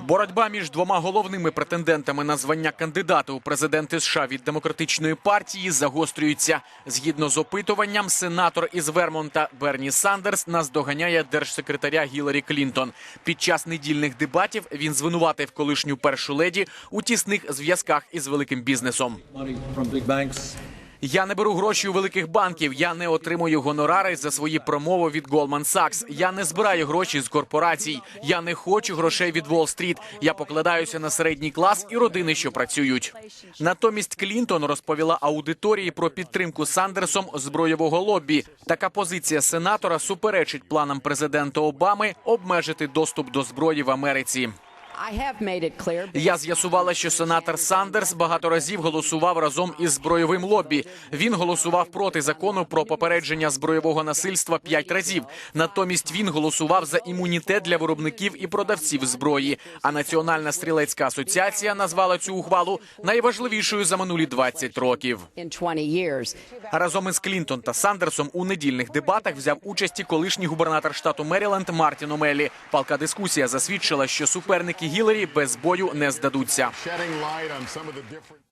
Боротьба між двома головними претендентами на звання кандидата у президенти США від демократичної партії загострюється. Згідно з опитуванням, сенатор із Вермонта Берні Сандерс наздоганяє держсекретаря Гіларі Клінтон. Під час недільних дебатів він звинуватив колишню першу леді у тісних зв'язках із великим бізнесом. Я не беру гроші у великих банків. Я не отримую гонорари за свої промови від Goldman Sachs. Я не збираю гроші з корпорацій. Я не хочу грошей від Уолл-стріт. Я покладаюся на середній клас і родини, що працюють. Натомість Клінтон розповіла аудиторії про підтримку Сандерсом збройового лобі. Така позиція сенатора суперечить планам президента Обами обмежити доступ до зброї в Америці. Я з'ясувала, що сенатор Сандерс багато разів голосував разом із збройовим лобі. Він голосував проти закону про попередження збройового насильства п'ять разів. Натомість він голосував за імунітет для виробників і продавців зброї. А Національна стрілецька асоціація назвала цю ухвалу найважливішою за минулі 20 років. in 20 years. Разом із Клінтон та Сандерсом у недільних дебатах взяв участь і колишній губернатор штату Меріленд Мартін Омелі. Палка дискусія засвідчила, що суперники Гіларі без бою не здадуться.